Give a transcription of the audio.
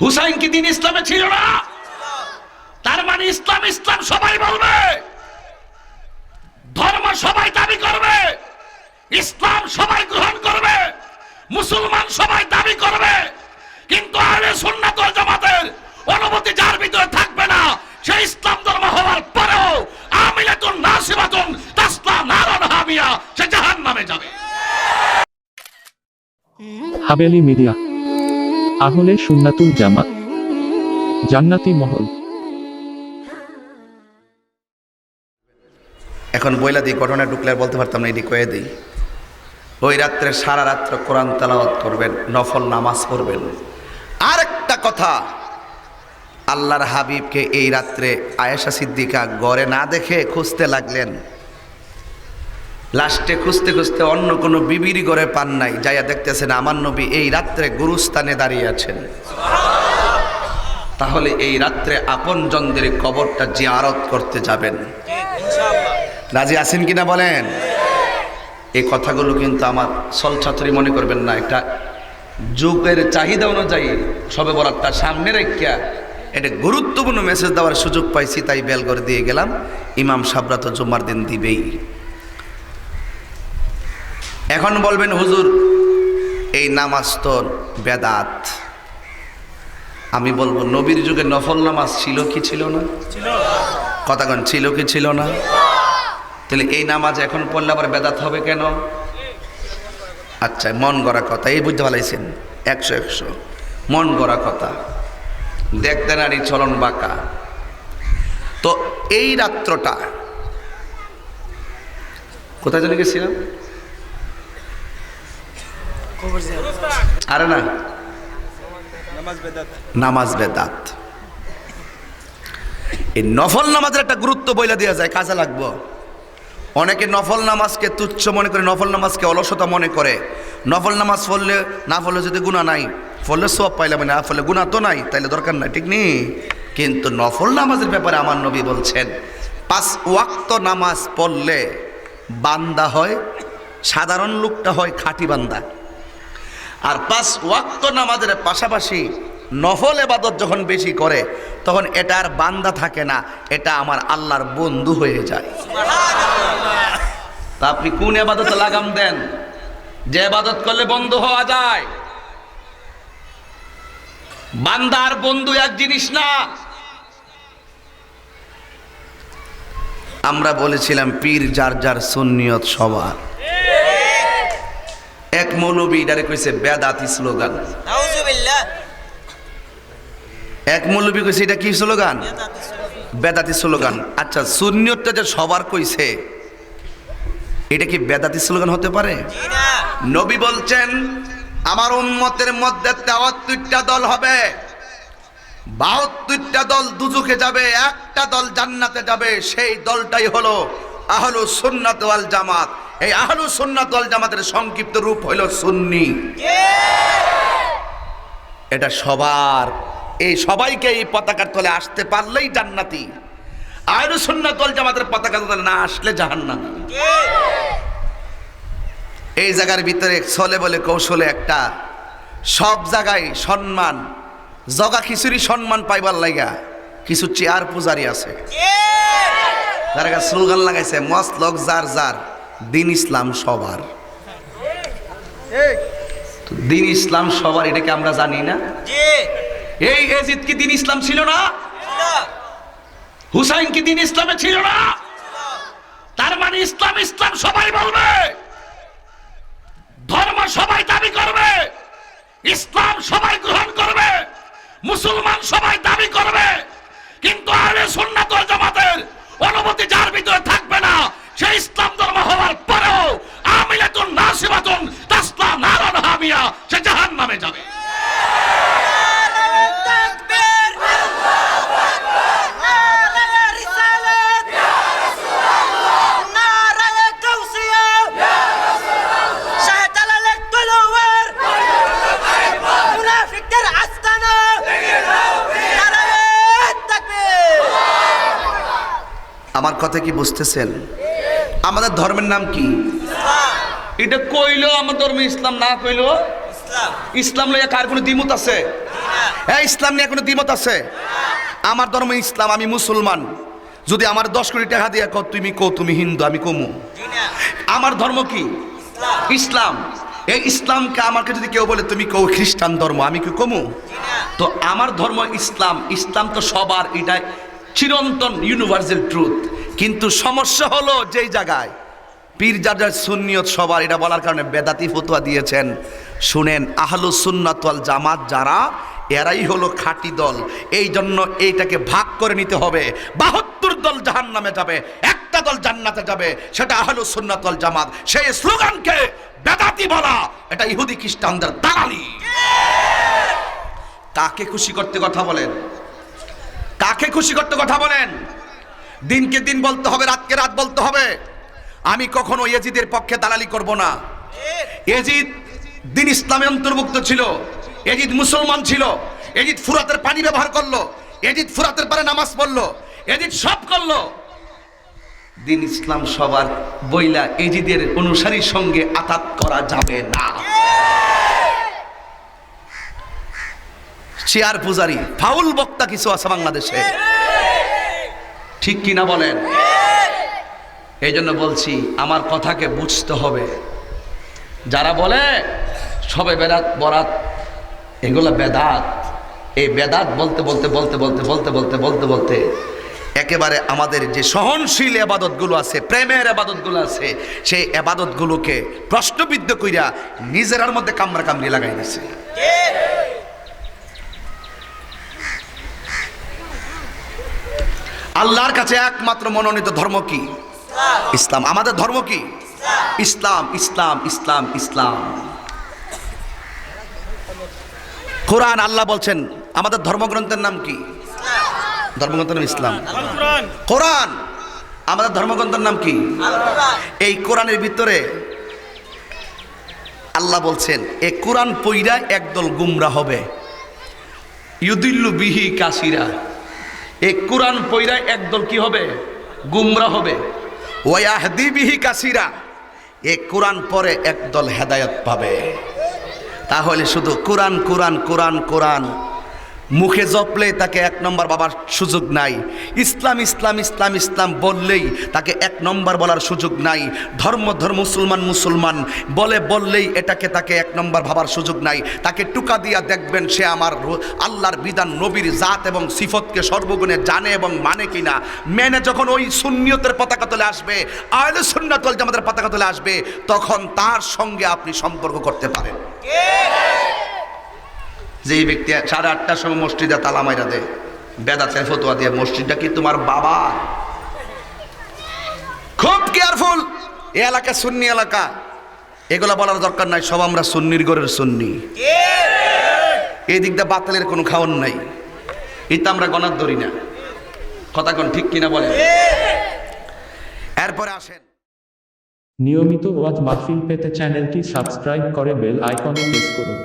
হুসাইন কি দিন ইসলামে ছিল না। তার মানে ইসলাম ইসলাম সবাই বলবে। ধর্ম সবাই দাবি করবে। ইসলাম সবাই গ্রহণ করবে। মুসলমান সবাই দাবি করবে। কিন্তু আহলে সুন্নাত জামাতের অনুমতি যার ভিতরে থাকবে না সেই ইসলাম ধর্ম হওয়ার পরেও আমিলাতুন নাসিবাতুন তাসলা নারান হামিয়া, সে জাহান্নামে যাবে। হাবেলি মিডিয়া। আহলে সুন্নাতুল জামাত। জান্নাতি মহল। এখন বইলা দিই ঘটনা ঢুকলে বলতে পারতাম না এটি কয়ে দিই। ওই রাত্রে সারা রাত্র কোরআন তেলাওয়াত করবেন, নফল নামাজ পড়বেন। আরেকটা কথা, আল্লাহর হাবিবকে এই রাত্রে আয়েশা সিদ্দিকা গড়ে না দেখে খুঁজতে লাগলেন। লাস্টে খুঁজতে খুঁজতে অন্য কোনো বিবির গড়ে পান নাই, যাইয়া দেখতেছেন আমার নবী এই রাত্রে গুরুস্থানে দাঁড়িয়ে আছেন। তাহলে এই রাত্রে আপনজনদের কবরটা জিয়ারত করতে যাবেন। রাজি আছেন কিনা বলেন? এই কথাগুলো কিন্তু আমার সলছাত্রী মনে করবেন না, একটা যুগের চাহিদা অনুযায়ী সবে বরাতটা সামনে রেখা এটা গুরুত্বপূর্ণ মেসেজ দেওয়ার সুযোগ পাইছি, তাই বেল করে দিয়ে গেলাম। ইমাম সাবরা তো জুম্মার দিন দিবেই। এখন বলবেন হুজুর এই নামাজ তো বেদাত। আমি বলব নবীর যুগে নফল নামাজ ছিল কি ছিল না? কথাগণ ছিল কি ছিল না? তাহলে এই নামাজ এখন পড়লে আবার বেদাত হবে কেন? আচ্ছা মন গড়া কথা এই বুঝতে পারলাইছেন? একশো একশো। মন গড়া কথা। দেখতে নারী চলন বাঁকা। তো এই রাত্রটা কোথায় চলে গেছিলাম? আরে না। নামাজ বেদাত। এই নফল নামাজের একটা গুরুত্ব বইলা দেওয়া যায় কাজে লাগবো। অনেকে নফল নামাজকে তুচ্ছ মনে করে নফল নামাজকে অলসতা মনে করে। নফল নামাজ পড়লে না পড়লে যদি গুণা নাই পড়লে সব পাইলাম না ফলে গুণা তো নাই তাইলে দরকার নাই ঠিক নেই কিন্তু নফল নামাজের ব্যাপারে আমার নবী বলছেন পাঁচ ওয়াক্ত নামাজ পড়লে বান্দা হয় সাধারণ লোকটা হয় খাঁটি বান্দা। আর পাঁচ ওয়াক্ত নামাজের পাশাপাশি নফল এবাদত যখন বেশি করে, তখন এটা আর বান্দা থাকে না, এটা আমার আল্লাহর বন্ধু হয়ে যায়। আপনি কোন এবাদতে লাগাম দেন? যে এবাদত করলে বন্ধু হওয়া যায়। বান্দার বন্ধু এক জিনিস না। আমরা বলেছিলাম পীর যার যার সুন্নিয়ত সবার। এক মৌলবী এটারে কইছে বেদাতি স্লোগান। এক মৌলবী কইছে এটা কি স্লোগান? বেদাতি স্লোগান। আচ্ছা সুন্নিয়তটা যে সবার কইছে এটা কি বেদাতি স্লোগান হতে পারে? নবী বলছেন আমার উম্মতের মধ্যে তেয়াত্তরটা দল হবে। বাহাত্তরটা দল দুজুকে যাবে একটা দল জান্নাতে যাবে সেই দলটাই হলো আহলু সুন্নাত ওয়াল জামাত। এই আহলু সুন্নাত ওয়াল জামাতের সংক্ষিপ্ত রূপ হইল সুন্নি। এটা সবার। এই সবাইকে এই পতাকার তলে আসতে পারলেই জান্নাতি। আহলু সুন্নাত ওয়াল জামাতের পতাকার তলে না আসলে জাহান্নামী। এই জায়গার ভিতরে চলে বলে কৌশলে একটা। সব জায়গায় সম্মান। জগা খিচুড়ি সম্মান পাইবার লাগা কিছু চেয়ার পূজারি আছে। তারা স্লোগান লাগাইছে মস্ত লোক যার যার। দিন ইসলাম সবার। দিন ইসলাম সবার এটাকে আমরা জানি না? এই এজিদ কি দিন ইসলাম ছিল না? হুসাইন কি দিন ইসলামে ছিল না? তার মানে ইসলাম ইসলাম সবাই বলবে। ধর্ম সবাই দাবি করবে। ইসলাম সবাই গ্রহণ করবে। মুসলমান সবাই দাবি করবে। কিন্তু আহলে সুন্নাত ওয়াল জামাতের অনুমতি যার ভিতরে থাকবে না সেই ইসলাম ধর্ম হওয়ার পরেও আমিলাতুন নাসিবাতুন তাসলা নারান হামিয়া, সে যাবে। মুনাফিকদের আস্তানা নারায়ে আমার কথা কি বুঝতেছেন? আমাদের ধর্মের নাম কি? এটা কইলো আমার ধর্ম ইসলাম না কইলো? ইসলাম। লইয়া কার কোনো দ্বিমত আছে? হ্যাঁ। ইসলাম নিয়ে কোনো দ্বিমত আছে? আমার ধর্ম ইসলাম আমি মুসলমান। যদি আমার দশ কোটি টাকা দিয়ে কো তুমি কো তুমি হিন্দু আমি কমু। আমার ধর্ম কি? ইসলাম। এই ইসলামকে আমাকে যদি কেউ বলে তুমি কেউ খ্রিস্টান ধর্ম আমি কি কমু? তো আমার ধর্ম ইসলাম। ইসলাম তো সবার এটা চিরন্তন ইউনিভার্সাল ট্রুথ কিন্তু সমস্যা হলো যেই জায়গায়। পীর যার সুন্নিয়ত সবার, এটা বলার কারণে বেদাতি ফতুয়া দিয়েছেন। শুনেন, আহলু সুন্নাত ওয়াল জামাত যারা, এরাই হলো খাঁটি দল। এই জন্য এইটাকে ভাগ করে নিতে হবে। বাহাত্তর দল জাহান নামে যাবে, একটা দল জান্নাতে যাবে, সেটা আহলু সুন্নাত ওয়াল জামাত। সেই স্লোগানকে বেদাতি বলা, এটা ইহুদি খ্রিস্টানদের দালালি। কাকে খুশি করতে কথা বলেন? কাকে খুশি করতে কথা বলেন? দিনকে দিন বলতে হবে, রাতকে রাত বলতে হবে। আমি কখনো এজিদের পক্ষে দালালি করব না। এজিদ দিন ইসলামে অন্তর্ভুক্ত ছিল। এজিদ মুসলমান ছিল। এজিদ ফুরাতের পানি ব্যবহার করল। এজিদ ফুরাতের পারে নামাজ পড়ল। এজিদ সব করল। দিন ইসলাম সবার বইলা এজিদের অনুসারীর সঙ্গে আতাত করা যাবে না। চেয়ার পূজারি, ফাউল বক্তা কিছু আছে বাংলাদেশে। ঠিক কিনা বলেন? এই জন্য বলছি, আমার কথাকে বুঝতে হবে। যারা বলে, সবে বেদাত, বরাত, এগুলো বেদাত। এই বেদাত বলতে বলতে বলতে বলতে বলতে বলতে বলতে বলতে একেবারে আমাদের যে সহনশীল এবাদতগুলো আছে, প্রেমের এবাদতগুলো আছে, সেই এবাদতগুলোকে প্রশ্নবিদ্ধ কইরা নিজেরার মধ্যে কামড়া কামড়ি লাগাই দিছে। আল্লাহর কাছে একমাত্র মনোনীত ধর্ম কি? ইসলাম। আমাদের ধর্ম কি? ইসলাম। ইসলাম ইসলাম ইসলাম কোরআন আল্লাহ বলছেন আমাদের ধর্মগ্রন্থের নাম কি? ধর্মগ্রন্থের নাম ইসলাম। কোরআন আমাদের ধর্মগ্রন্থের নাম কি? এই কোরআনের ভিতরে আল্লাহ বলছেন এ কোরআন পইরা একদল গুমরা হবে। ইউদিল্লু বিহি কাসিরা। এই কোরআন পৈরায় একদল কি হবে? গুমরা হবে। ওয়াহদিবিহি কাসিরা। এ কোরআন পরে একদল হেদায়ত পাবে। তাহলে শুধু কোরআন কোরআন কোরআন কোরআন। মুখে জপলে তাকে এক নম্বর বাবার সুযোগ নাই। ইসলাম ইসলাম ইসলাম ইসলাম বললেই তাকে এক নম্বর বলার সুযোগ নাই। ধর্ম ধর্ম, মুসলমান মুসলমান বলে বললেই এটাকে তাকে এক নম্বর ভাবার সুযোগ নাই। তাকে টুকা দিয়া দেখবেন সে আমার আল্লাহর বিধান, নবীর জাত এবং সিফতকে সর্বগুণে জানে এবং মানে কিনা। মেনে যখন ওই সুন্নিয়তের পতাকা তোলে আসবে, আহলে সুন্নাতল জামাতের পতাকা তোলে আসবে, তখন তার সঙ্গে আপনি সম্পর্ক করতে পারেন। যে এই ব্যক্তি সাড়ে আটটার সময় মসজিদে তালা মাইরা দেয় বেদাতের ফতোয়া দিয়ে, মসজিদটা কি তোমার বাবা? খুব কেয়ারফুল। এ এলাকা সুন্নি এলাকা। এগুলা বলার দরকার নাই, সব আমরা সুন্নির ঘরের সুন্নি। এই দিকটা বাতালের কোনো খাওয়ান নাই। এটা আমরা গণার ধরি না। কথা কোন ঠিক কিনা বলেন? এরপরে আসেন। নিয়মিত ওয়াজ মাহফিল পেতে চ্যানেলটি সাবস্ক্রাইব করে বেল আইকনে প্রেস করুন।